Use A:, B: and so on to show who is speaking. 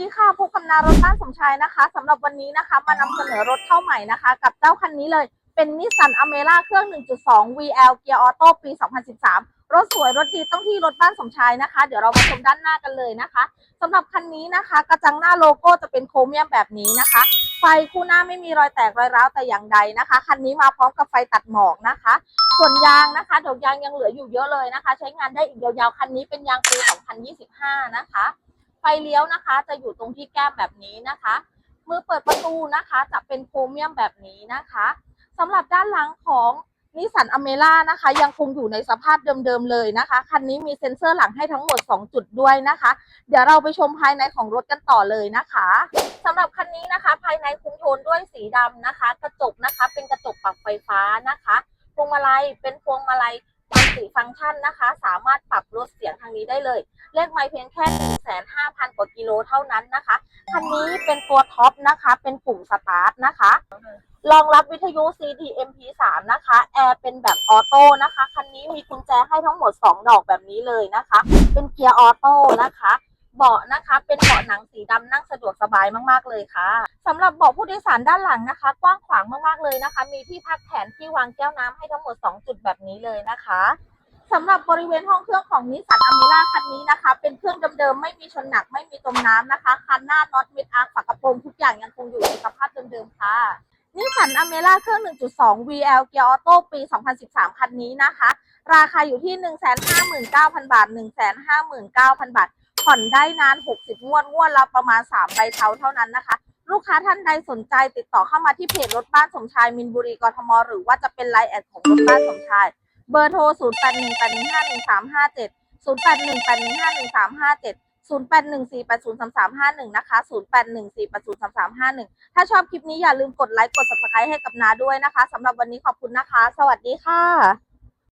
A: ดีค่ะผู้กำนานสมชายนะคะสำหรับวันนี้นะคะ มานำเสนอรถเข้าใหม่นะคะ กับเจ้าคันนี้เลยเป็นนิสสันอเมร่าเครื่อง 1.2 VL เกียร์ออโต้ปี 2013 รถสวยรถดีต้องที่รถบ้านสมชายนะคะ เดี๋ยวเรามาชมด้านหน้ากันเลยนะคะสำหรับคันนี้นะคะ กระจังหน้าโลโก้จะเป็นโครเมียมแบบนี้นะคะ ไฟคู่หน้าไม่มีรอยแตกรอยร้าวแต่อย่างใดนะคะ คันนี้มาพร้อมกับไฟตัดหมอกนะคะ ส่วนยางนะคะดอกยางยังเหลืออยู่เยอะเลยนะคะ ใช้งานได้อีกยาวๆคันนี้เป็นยางปี 2025 นะคะ ฟเลี้ยวนะคะ จะอยู่ตรงที่แก้มแบบนี้นะคะ มือเปิดประตูนะคะ จะเป็นโครเมียมแบบนี้นะคะสำหรับด้านหลังของนิสสันอเมร่านะคะ ยังคงอยู่ในสภาพเดิมๆเลยนะคะคันนี้มีเซ็นเซอร์หลังให้ทั้งหมด 2 จุดด้วยนะคะ เดี๋ยวเราไปชมภายในของรถกันต่อเลยนะคะสำหรับคันนี้นะคะ ภายในคุมโทนด้วยสีดำนะคะ กระจกนะคะ เป็นกระจกปรับไฟฟ้านะคะพวงมาลัยเป็นพวงมาลัย มัลติฟังก์ชันนะคะ สามารถปรับลดเสียงทางนี้ได้เลย เลขไมล์เพียงแค่1,500กว่ากิโลเท่านั้นนะคะคันนี้เป็นตัวท็อปนะคะ เป็นปุ่มสตาร์ทนะคะรองรับวิทยุ CD MP3 นะคะ แอร์เป็นแบบออโต้นะคะ คันนี้มีกุญแจให้ทั้งหมด 2 ดอกแบบนี้เลยนะคะ เป็นเกียร์ออโต้นะคะ เบาะนะคะ เป็นเบาะหนังสีดำนั่งสะดวกสบายมากๆเลยค่ะสำหรับเบาะผู้โดยสารด้านหลังนะคะ กว้างขวางมากๆเลยนะคะ มีที่พักแขนที่วางแก้วน้ำให้ทั้งหมด 2 จุดแบบนี้เลยนะคะสำหรับบริเวณห้องเครื่องของนิสสันอเมร่าคันนี้นะคะ เป็นเครื่องเดิมๆ ไม่มีชนหนักไม่มีจมน้ำนะคะ คันหน้าน็อตมิดอาร์ฝากระโปรงทุกอย่างยังคงอยู่ในสภาพเดิมๆค่ะนิสสันอเมร่าเครื่อง 1.2 VL เกียร์ออโต้ปี 2013 คันนี้นะคะ ราคาอยู่ที่ 159,000 บาท 159,000 บาท ผ่อนได้นาน 60 งวด งวดละประมาณ 3 ใบเท้าเท่านั้นนะคะ ลูกค้าท่านใดสนใจติดต่อเข้ามาที่เพจรถบ้านสมชายมินบุรีกทม หรือว่าจะเป็นไลน์แอดของรถบ้านสมชาย เบอร์โทร 0818151357 0818151357 0814803351 นะคะ 0814803351 ถ้าชอบคลิปนี้อย่าลืมกดไลค์ กด subscribe ให้กับนาด้วยนะคะ สำหรับวันนี้ขอบคุณนะคะ สวัสดีค่ะ